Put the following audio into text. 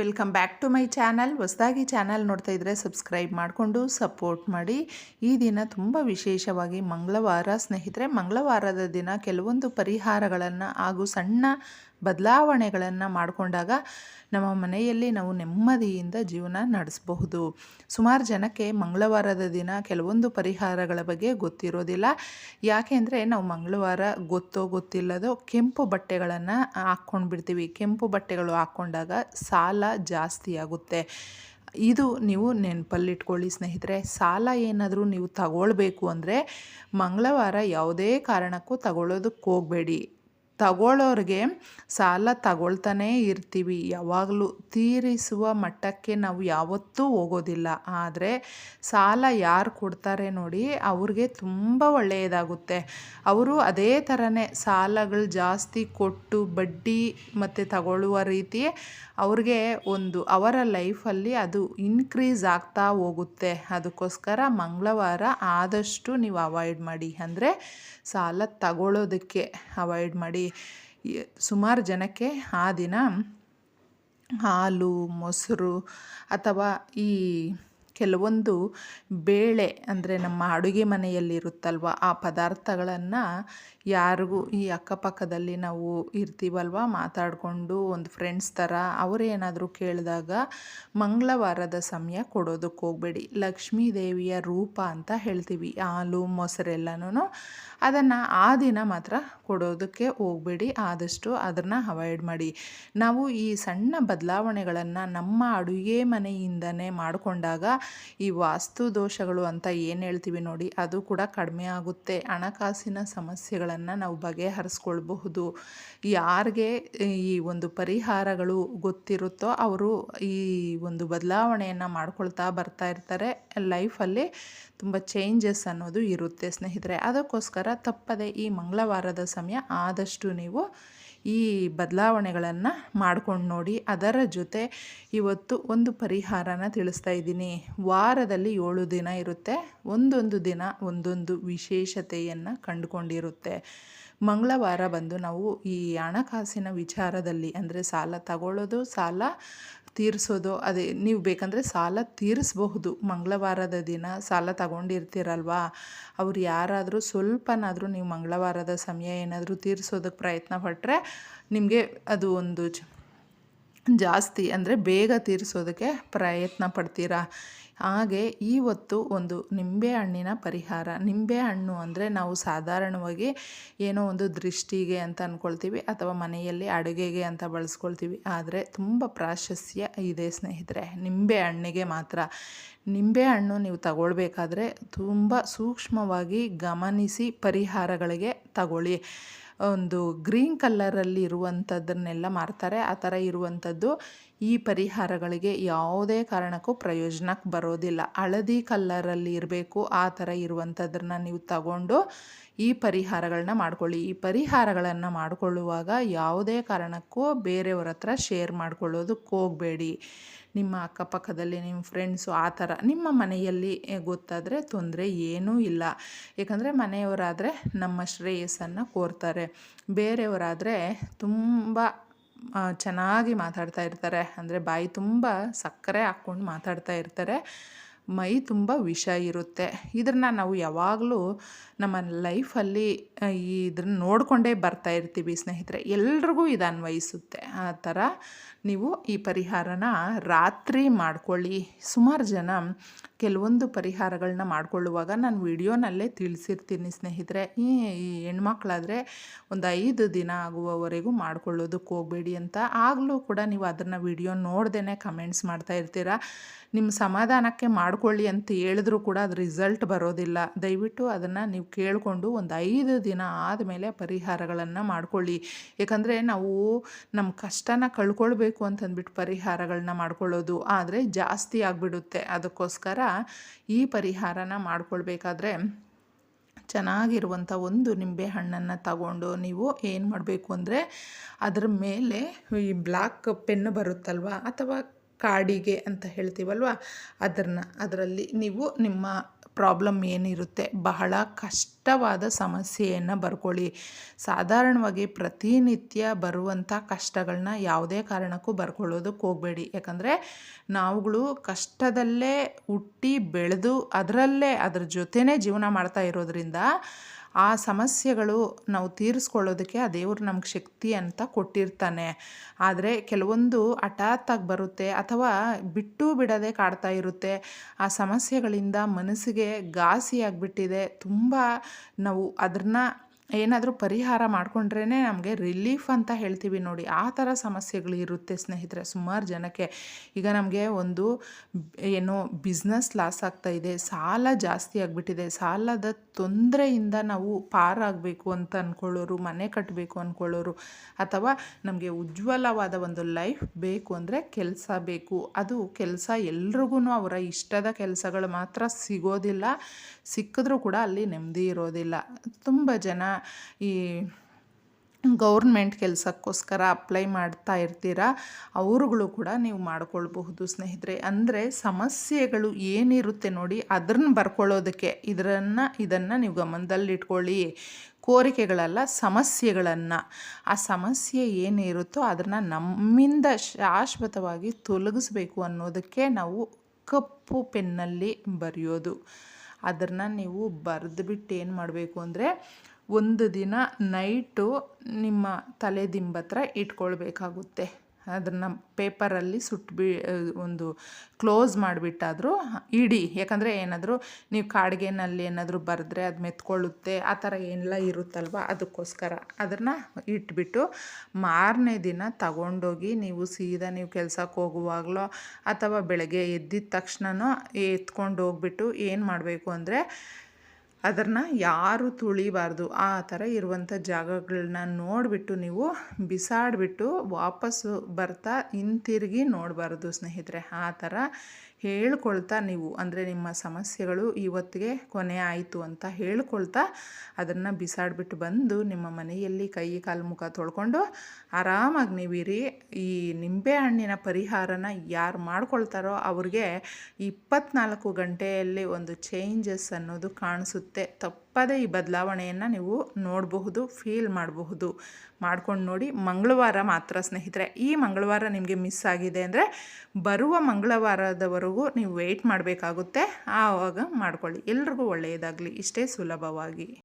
Welcome back to my channel. ಹೊಸದಾಗಿ channel ನೋಡ್ತಾ ಇದ್ದರೆ ಸಬ್ಸ್ಕ್ರೈಬ್ ಮಾಡಿಕೊಂಡು ಸಪೋರ್ಟ್ ಮಾಡಿ. ಈ ದಿನ ತುಂಬ ವಿಶೇಷವಾಗಿ ಮಂಗಳವಾರ ಸ್ನೇಹಿತರೆ, ಮಂಗಳವಾರದ ದಿನ ಕೆಲವೊಂದು ಪರಿಹಾರಗಳನ್ನು ಹಾಗೂ ಸಣ್ಣ ಬದಲಾವಣೆಗಳನ್ನು ಮಾಡಿಕೊಂಡಾಗ ನಮ್ಮ ಮನೆಯಲ್ಲಿ ನಾವು ನೆಮ್ಮದಿಯಿಂದ ಜೀವನ ನಡೆಸಬಹುದು. ಸುಮಾರು ಜನಕ್ಕೆ ಮಂಗಳವಾರದ ದಿನ ಕೆಲವೊಂದು ಪರಿಹಾರಗಳ ಬಗ್ಗೆ ಗೊತ್ತಿರೋದಿಲ್ಲ. ಯಾಕೆಂದರೆ ನಾವು ಮಂಗಳವಾರ ಗೊತ್ತೋ ಗೊತ್ತಿಲ್ಲದೋ ಕೆಂಪು ಬಟ್ಟೆಗಳನ್ನು ಹಾಕ್ಕೊಂಡು ಬಿಡ್ತೀವಿ ಕೆಂಪು ಬಟ್ಟೆಗಳು ಹಾಕ್ಕೊಂಡಾಗ ಸಾಲ ಜಾಸ್ತಿ ಆಗುತ್ತೆ. ಇದು ನೀವು ನೆನಪಲ್ಲಿಟ್ಕೊಳ್ಳಿ ಸ್ನೇಹಿತರೆ. ಸಾಲ ಏನಾದರೂ ನೀವು ತಗೊಳ್ಬೇಕು ಅಂದರೆ ಮಂಗಳವಾರ ಯಾವುದೇ ಕಾರಣಕ್ಕೂ ತಗೊಳ್ಳೋದಕ್ಕೆ ಹೋಗಬೇಡಿ. ತಗೊಳ್ಳೋರಿಗೆ ಸಾಲ ತಗೊಳ್ತಾನೇ ಇರ್ತೀವಿ. ಯಾವಾಗಲೂ ತೀರಿಸುವ ಮಟ್ಟಕ್ಕೆ ನಾವು ಯಾವತ್ತೂ ಹೋಗೋದಿಲ್ಲ. ಆದರೆ ಸಾಲ ಯಾರು ಕೊಡ್ತಾರೆ ನೋಡಿ, ಅವ್ರಿಗೆ ತುಂಬ ಒಳ್ಳೆಯದಾಗುತ್ತೆ. ಅವರು ಅದೇ ಥರನೇ ಸಾಲಗಳು ಜಾಸ್ತಿ ಕೊಟ್ಟು ಬಡ್ಡಿ ಮತ್ತು ತಗೊಳ್ಳುವ ರೀತಿ ಅವ್ರಿಗೆ ಒಂದು, ಅವರ ಲೈಫಲ್ಲಿ ಅದು ಇನ್ಕ್ರೀಸ್ ಆಗ್ತಾ ಹೋಗುತ್ತೆ. ಅದಕ್ಕೋಸ್ಕರ ಮಂಗಳವಾರ ಆದಷ್ಟು ನೀವು ಅವಾಯ್ಡ್ ಮಾಡಿ. ಅಂದರೆ ಸಾಲ ತಗೊಳ್ಳೋದಕ್ಕೆ ಅವಾಯ್ಡ್ ಮಾಡಿ. ಸುಮಾರು ಜನಕ್ಕೆ ಆ ದಿನ ಹಾಲು ಮೊಸರು ಅಥವಾ ಈ ಕೆಲವೊಂದು ಬೇಳೆ ಅಂದರೆ ನಮ್ಮ ಅಡುಗೆ ಮನೆಯಲ್ಲಿರುತ್ತಲ್ವ, ಆ ಪದಾರ್ಥಗಳನ್ನು ಯಾರಿಗೂ ಈ ಅಕ್ಕಪಕ್ಕದಲ್ಲಿ ನಾವು ಇರ್ತೀವಲ್ವ, ಮಾತಾಡಿಕೊಂಡು ಒಂದು ಫ್ರೆಂಡ್ಸ್ ಥರ ಅವರೇನಾದರೂ ಕೇಳಿದಾಗ ಮಂಗಳವಾರದ ಸಮಯ ಕೊಡೋದಕ್ಕೆ ಹೋಗಬೇಡಿ. ಲಕ್ಷ್ಮೀ ದೇವಿಯ ರೂಪ ಅಂತ ಹೇಳ್ತೀವಿ, ಹಾಲು ಮೊಸರೆಲ್ಲನೂ ಅದನ್ನು ಆ ದಿನ ಮಾತ್ರ ಕೊಡೋದಕ್ಕೆ ಹೋಗಬೇಡಿ, ಆದಷ್ಟು ಅದನ್ನು ಅವಾಯ್ಡ್ ಮಾಡಿ. ನಾವು ಈ ಸಣ್ಣ ಬದಲಾವಣೆಗಳನ್ನು ನಮ್ಮ ಅಡುಗೆ ಮನೆಯಿಂದನೇ ಮಾಡಿಕೊಂಡಾಗ ಈ ವಾಸ್ತು ದೋಷಗಳು ಅಂತ ಏನು ಹೇಳ್ತೀವಿ ನೋಡಿ, ಅದು ಕೂಡ ಕಡಿಮೆ ಆಗುತ್ತೆ. ಹಣಕಾಸಿನ ಸಮಸ್ಯೆಗಳನ್ನು ನಾವು ಬಗೆಹರಿಸ್ಕೊಳ್ಬಹುದು. ಯಾರಿಗೆ ಈ ಒಂದು ಪರಿಹಾರಗಳು ಗೊತ್ತಿರುತ್ತೋ ಅವರು ಈ ಒಂದು ಬದಲಾವಣೆಯನ್ನು ಮಾಡ್ಕೊಳ್ತಾ ಬರ್ತಾ ಇರ್ತಾರೆ. ಲೈಫಲ್ಲಿ ತುಂಬ ಚೇಂಜಸ್ ಅನ್ನೋದು ಇರುತ್ತೆ ಸ್ನೇಹಿತರೆ. ಅದಕ್ಕೋಸ್ಕರ ತಪ್ಪದೆ ಈ ಮಂಗಳವಾರದ ಸಮಯ ಆದಷ್ಟು ನೀವು ಈ ಬದಲಾವಣೆಗಳನ್ನು ಮಾಡ್ಕೊಂಡು ನೋಡಿ ಅದರ ಜೊತೆ ಇವತ್ತು ಒಂದು ಪರಿಹಾರನ ತಿಳಿಸ್ತಾ ಇದ್ದೀನಿ. ವಾರದಲ್ಲಿ ಏಳು ದಿನ ಇರುತ್ತೆ. ಒಂದೊಂದು ದಿನ ಒಂದೊಂದು ವಿಶೇಷತೆಯನ್ನು ಕಂಡುಕೊಂಡಿರುತ್ತೆ. ಮಂಗಳವಾರ ಬಂದು ನಾವು ಈ ಹಣಕಾಸಿನ ವಿಚಾರದಲ್ಲಿ ಅಂದರೆ ಸಾಲ ತಗೊಳ್ಳೋದು, ಸಾಲ ತೀರಿಸೋದು, ಅದೇ ನೀವು ಬೇಕಂದರೆ ಸಾಲ ತೀರಿಸಬಹುದು. ಮಂಗಳವಾರದ ದಿನ ಸಾಲ ತಗೊಂಡಿರ್ತೀರಲ್ವಾ? ಅವ್ರು ಯಾರಾದರೂ ಸ್ವಲ್ಪನಾದರೂ ನೀವು ಮಂಗಳವಾರದ ಸಮಯ ಏನಾದರೂ ತೀರಿಸೋದಕ್ಕೆ ಪ್ರಯತ್ನ ಪಟ್ಟರೆ ನಿಮಗೆ ಅದು ಒಂದು ಜಾಸ್ತಿ ಅಂದರೆ ಬೇಗ ತೀರಿಸೋದಕ್ಕೆ ಪ್ರಯತ್ನ ಪಡ್ತೀರಾ? ಹಾಗೆ ಇವತ್ತು ಒಂದು ನಿಂಬೆ ಹಣ್ಣಿನ ಪರಿಹಾರ. ನಿಂಬೆ ಹಣ್ಣು ಅಂದರೆ ನಾವು ಸಾಧಾರಣವಾಗಿ ಏನೋ ಒಂದು ದೃಷ್ಟಿಗೆ ಅಂತ ಅಂದ್ಕೊಳ್ತೀವಿ ಅಥವಾ ಮನೆಯಲ್ಲಿ ಅಡುಗೆಗೆ ಅಂತ ಬಳಸ್ಕೊಳ್ತೀವಿ. ಆದರೆ ತುಂಬ ಪ್ರಾಶಸ್ತ್ಯ ಇದೆ ಸ್ನೇಹಿತರೆ, ನಿಂಬೆ ಹಣ್ಣಿಗೆ ಮಾತ್ರ. ನಿಂಬೆ ಹಣ್ಣು ನೀವು ತಗೊಳ್ಬೇಕಾದ್ರೆ ತುಂಬ ಸೂಕ್ಷ್ಮವಾಗಿ ಗಮನಿಸಿ ಪರಿಹಾರಗಳಿಗೆ ತಗೊಳ್ಳಿ. ಒಂದು ಗ್ರೀನ್ ಕಲ್ಲರಲ್ಲಿ ಇರುವಂಥದ್ದನ್ನೆಲ್ಲ ಮಾರ್ತಾರೆ. ಆ ಥರ ಇರುವಂಥದ್ದು ಈ ಪರಿಹಾರಗಳಿಗೆ ಯಾವುದೇ ಕಾರಣಕ್ಕೂ ಪ್ರಯೋಜನಕ್ಕೆ ಬರೋದಿಲ್ಲ. ಹಳದಿ ಕಲ್ಲರಲ್ಲಿ ಇರಬೇಕು, ಆ ಥರ ಇರುವಂಥದ್ರನ್ನ ನೀವು ತಗೊಂಡು ಈ ಪರಿಹಾರಗಳನ್ನ ಮಾಡ್ಕೊಳ್ಳಿ. ಈ ಪರಿಹಾರಗಳನ್ನು ಮಾಡಿಕೊಳ್ಳುವಾಗ ಯಾವುದೇ ಕಾರಣಕ್ಕೂ ಬೇರೆಯವ್ರ ಹತ್ರ ಶೇರ್ ಮಾಡ್ಕೊಳ್ಳೋದಕ್ಕೆ ಹೋಗಬೇಡಿ. ನಿಮ್ಮ ಅಕ್ಕಪಕ್ಕದಲ್ಲಿ ನಿಮ್ಮ ಫ್ರೆಂಡ್ಸು ಆ ಥರ, ನಿಮ್ಮ ಮನೆಯಲ್ಲಿ ಗೊತ್ತಾದರೆ ತೊಂದರೆ ಏನೂ ಇಲ್ಲ. ಏಕೆಂದರೆ ಮನೆಯವರಾದರೆ ನಮ್ಮ ಶ್ರೇಯಸ್ಸನ್ನು ಕೋರ್ತಾರೆ. ಬೇರೆಯವರಾದರೆ ತುಂಬ ಚೆನ್ನಾಗಿ ಮಾತಾಡ್ತಾ ಇರ್ತಾರೆ. ಅಂದರೆ ಬಾಯಿ ತುಂಬ ಸಕ್ಕರೆ ಹಾಕ್ಕೊಂಡು ಮಾತಾಡ್ತಾ ಇರ್ತಾರೆ. ಮೈ ತುಂಬ ವಿಷ ಇರುತ್ತೆ. ಇದನ್ನು ನಾವು ಯಾವಾಗಲೂ ನಮ್ಮ ಲೈಫಲ್ಲಿ ಇದನ್ನ ನೋಡಿಕೊಂಡೇ ಬರ್ತಾ ಇರ್ತೀವಿ ಸ್ನೇಹಿತರೆ. ಎಲ್ರಿಗೂ ಇದು ಅನ್ವಯಿಸುತ್ತೆ. ಆ ಥರ ನೀವು ಈ ಪರಿಹಾರನ ರಾತ್ರಿ ಮಾಡ್ಕೊಳ್ಳಿ. ಸುಮಾರು ಜನ ಕೆಲವೊಂದು ಪರಿಹಾರಗಳನ್ನ ಮಾಡಿಕೊಳ್ಳುವಾಗ ನಾನು ವಿಡಿಯೋನಲ್ಲೇ ತಿಳಿಸಿರ್ತೀನಿ ಸ್ನೇಹಿತರೆ. ಈ ಹೆಣ್ಮಕ್ಳಾದರೆ ಒಂದು ಐದು ದಿನ ಆಗುವವರೆಗೂ ಮಾಡ್ಕೊಳ್ಳೋದಕ್ಕೆ ಹೋಗಬೇಡಿ ಅಂತ. ಆಗಲೂ ಕೂಡ ನೀವು ಅದನ್ನು ವಿಡಿಯೋ ನೋಡ್ದೇ ಕಮೆಂಟ್ಸ್ ಮಾಡ್ತಾ ಇರ್ತೀರ. ನಿಮ್ಮ ಸಮಾಧಾನಕ್ಕೆ ಮಾಡ್ಕೊಳ್ಳಿ ಅಂತ ಹೇಳಿದ್ರು ಕೂಡ ಅದು ರಿಸಲ್ಟ್ ಬರೋದಿಲ್ಲ. ದಯವಿಟ್ಟು ಅದನ್ನು ನೀವು ಕೇಳಿಕೊಂಡು ಒಂದು ಐದು ದಿನ ಆದಮೇಲೆ ಪರಿಹಾರಗಳನ್ನು ಮಾಡಿಕೊಳ್ಳಿ. ಯಾಕಂದರೆ ನಾವು ನಮ್ಮ ಕಷ್ಟನ ಕಳ್ಕೊಳ್ಬೇಕು ಅಂತಂದ್ಬಿಟ್ಟು ಪರಿಹಾರಗಳನ್ನ ಮಾಡ್ಕೊಳ್ಳೋದು ಆದರೆ ಜಾಸ್ತಿ ಆಗಿಬಿಡುತ್ತೆ. ಅದಕ್ಕೋಸ್ಕರ ಈ ಪರಿಹಾರನ ಮಾಡ್ಕೊಳ್ಬೇಕಾದ್ರೆ ಚೆನ್ನಾಗಿರುವಂಥ ಒಂದು ನಿಂಬೆ ಹಣ್ಣನ್ನು ತಗೊಂಡು ನೀವು ಏನು ಮಾಡಬೇಕು ಅಂದರೆ ಅದರ ಮೇಲೆ ಈ ಬ್ಲ್ಯಾಕ್ ಪೆನ್ ಬರುತ್ತಲ್ವ ಅಥವಾ ಕಾಡಿಗೆ ಅಂತ ಹೇಳ್ತೀವಲ್ವ? ಅದನ್ನು ಅದರಲ್ಲಿ ನೀವು ನಿಮ್ಮ ಪ್ರಾಬ್ಲಮ್ ಏನಿರುತ್ತೆ? ಬಹಳ ಕಷ್ಟವಾದ ಸಮಸ್ಯೆಯನ್ನು ಬರ್ಕೊಳ್ಳಿ. ಸಾಧಾರಣವಾಗಿ ಪ್ರತಿನಿತ್ಯ ಬರುವಂಥ ಕಷ್ಟಗಳನ್ನ ಯಾವುದೇ ಕಾರಣಕ್ಕೂ ಬರ್ಕೊಳ್ಳೋದಕ್ಕೆ ಹೋಗಬೇಡಿ. ಯಾಕಂದರೆ ನಾವುಗಳು ಕಷ್ಟದಲ್ಲೇ ಹುಟ್ಟಿ ಬೆಳೆದು ಅದರಲ್ಲೇ ಅದ್ರ ಜೊತೆನೇ ಜೀವನ ಮಾಡ್ತಾ ಇರೋದ್ರಿಂದ ಆ ಸಮಸ್ಯೆಗಳು ನಾವು ತೀರಿಸ್ಕೊಳ್ಳೋದಕ್ಕೆ ಆ ದೇವರು ನಮ್ಗೆ ಶಕ್ತಿ ಅಂತ ಕೊಟ್ಟಿರ್ತಾನೆ. ಆದರೆ ಕೆಲವೊಂದು ಹಠಾತ್ತಾಗಿ ಬರುತ್ತೆ ಅಥವಾ ಬಿಟ್ಟು ಬಿಡದೆ ಕಾಡ್ತಾ ಇರುತ್ತೆ. ಆ ಸಮಸ್ಯೆಗಳಿಂದ ಮನಸ್ಸಿಗೆ ಘಾಸಿಯಾಗಿಬಿಟ್ಟಿದೆ. ತುಂಬ ನಾವು ಅದನ್ನ ಏನಾದರೂ ಪರಿಹಾರ ಮಾಡಿಕೊಂಡ್ರೇ ನಮಗೆ ರಿಲೀಫ್ ಅಂತ ಹೇಳ್ತೀವಿ ನೋಡಿ. ಆ ಥರ ಸಮಸ್ಯೆಗಳು ಇರುತ್ತೆ ಸ್ನೇಹಿತರೆ. ಸುಮಾರು ಜನಕ್ಕೆ ಈಗ ನಮಗೆ ಒಂದು ಏನೋ ಬಿಸ್ನೆಸ್ ಲಾಸ್ ಆಗ್ತಾ ಇದೆ. ಸಾಲ ಜಾಸ್ತಿ ಆಗಿಬಿಟ್ಟಿದೆ. ಸಾಲದ ತೊಂದರೆಯಿಂದ ನಾವು ಪಾರಾಗಬೇಕು ಅಂತ ಅಂದ್ಕೊಳ್ಳೋರು ಮನೆ ಕಟ್ಟಬೇಕು ಅಂದ್ಕೊಳ್ಳೋರು ಅಥವಾ ನಮಗೆ ಉಜ್ವಲವಾದ ಒಂದು ಲೈಫ್ ಬೇಕು ಅಂದರೆ ಕೆಲಸ ಬೇಕು. ಅದು ಕೆಲಸ ಎಲ್ರಿಗೂ ಅವರ ಇಷ್ಟದ ಕೆಲಸಗಳು ಮಾತ್ರ ಸಿಗೋದಿಲ್ಲ. ಸಿಕ್ಕಿದ್ರೂ ಕೂಡ ಅಲ್ಲಿ ನೆಮ್ಮದಿ ಇರೋದಿಲ್ಲ. ತುಂಬ ಜನ ಈ ಗೌರ್ಮೆಂಟ್ ಕೆಲಸಕ್ಕೋಸ್ಕರ ಅಪ್ಲೈ ಮಾಡ್ತಾ ಇರ್ತೀರ, ಅವರುಗಳು ಕೂಡ ನೀವು ಮಾಡ್ಕೊಳ್ಬಹುದು ಸ್ನೇಹಿತರೆ. ಅಂದರೆ ಸಮಸ್ಯೆಗಳು ಏನಿರುತ್ತೆ ನೋಡಿ ಅದನ್ನ ಬರ್ಕೊಳ್ಳೋದಕ್ಕೆ ಇದರನ್ನು, ಇದನ್ನು ನೀವು ಗಮನದಲ್ಲಿಟ್ಕೊಳ್ಳಿ. ಕೋರಿಕೆಗಳಲ್ಲ, ಸಮಸ್ಯೆಗಳನ್ನು. ಆ ಸಮಸ್ಯೆ ಏನಿರುತ್ತೋ ಅದನ್ನು ನಮ್ಮಿಂದ ಶಾಶ್ವತವಾಗಿ ತೊಲಗಿಸ್ಬೇಕು ಅನ್ನೋದಕ್ಕೆ ನಾವು ಕಪ್ಪು ಪೆನ್ನಲ್ಲಿ ಬರೆಯೋದು. ಅದನ್ನು ನೀವು ಬರೆದುಬಿಟ್ಟು ಏನು ಮಾಡಬೇಕು ಅಂದರೆ ಒಂದು ದಿನ ನೈಟು ನಿಮ್ಮ ತಲೆ ದಿಂಬತ್ರ ಇಟ್ಕೊಳ್ಬೇಕಾಗುತ್ತೆ. ಅದನ್ನು ಪೇಪರಲ್ಲಿ ಸುಟ್ಬಿ ಒಂದು ಕ್ಲೋಸ್ ಮಾಡಿಬಿಟ್ಟಾದರೂ ಇಡಿ. ಯಾಕಂದರೆ ಏನಾದರೂ ನೀವು ಕಾಡಿಗೆನಲ್ಲಿ ಏನಾದರೂ ಬರೆದ್ರೆ ಅದು ಮೆತ್ಕೊಳ್ಳುತ್ತೆ, ಆ ಥರ ಏನೆಲ್ಲ ಇರುತ್ತಲ್ವ ಅದಕ್ಕೋಸ್ಕರ. ಅದನ್ನು ಇಟ್ಬಿಟ್ಟು ಮಾರನೇ ದಿನ ತಗೊಂಡೋಗಿ ನೀವು ಸೀದಾ ನೀವು ಕೆಲ್ಸಕ್ಕೆ ಹೋಗುವಾಗಲೋ ಅಥವಾ ಬೆಳಗ್ಗೆ ಎದ್ದಿದ ತಕ್ಷಣನೋ ಎತ್ಕೊಂಡು ಹೋಗ್ಬಿಟ್ಟು ಏನು ಮಾಡಬೇಕು ಅಂದರೆ ಅದನ್ನು ಯಾರು ತುಳಿಬಾರ್ದು. ಆ ಥರ ಇರುವಂಥ ಜಾಗಗಳನ್ನ ನೋಡಿಬಿಟ್ಟು ನೀವು ಬಿಸಾಡಿಬಿಟ್ಟು ವಾಪಸ್ಸು ಬರ್ತಾ ಹಿಂತಿರುಗಿ ನೋಡಬಾರ್ದು ಸ್ನೇಹಿತರೆ. ಆ ಥರ ಹೇಳ್ಕೊಳ್ತಾ ನೀವು, ಅಂದರೆ ನಿಮ್ಮ ಸಮಸ್ಯೆಗಳು ಇವತ್ತಿಗೆ ಕೊನೆ ಆಯಿತು ಅಂತ ಹೇಳ್ಕೊಳ್ತಾ ಅದನ್ನು ಬಿಸಾಡಿಬಿಟ್ಟು ಬಂದು ನಿಮ್ಮ ಮನೆಯಲ್ಲಿ ಕೈ ಕಾಲು ಮುಖ ತೊಳ್ಕೊಂಡು ಆರಾಮಾಗಿ ನೀವಿರಿ. ಈ ನಿಂಬೆ ಹಣ್ಣಿನ ಪರಿಹಾರನ ಯಾರು ಮಾಡ್ಕೊಳ್ತಾರೋ ಅವ್ರಿಗೆ ಇಪ್ಪತ್ನಾಲ್ಕು ಗಂಟೆಯಲ್ಲಿ ಒಂದು ಚೇಂಜಸ್ ಅನ್ನೋದು ಕಾಣಿಸುತ್ತೆ. ತಪ್ಪದೇ ಈ ಬದಲಾವಣೆಯನ್ನು ನೀವು ನೋಡಬಹುದು ಫೀಲ್ ಮಾಡಬಹುದು. ಮಾಡ್ಕೊಂಡು ನೋಡಿ, ಮಂಗಳವಾರ ಮಾತ್ರ ಸ್ನೇಹಿತರೆ, ಈ ಮಂಗಳವಾರ ನಿಮಗೆ ಮಿಸ್ ಆಗಿದೆ ಅಂದರೆ ಬರುವ ಮಂಗಳವಾರದವರೆಗೂ ನೀವು ವೆಯ್ಟ್ ಮಾಡಬೇಕಾಗುತ್ತೆ. ಆವಾಗ ಮಾಡ್ಕೊಳ್ಳಿ. ಎಲ್ರಿಗೂ ಒಳ್ಳೆಯದಾಗಲಿ. ಇಷ್ಟೇ ಸುಲಭವಾಗಿ.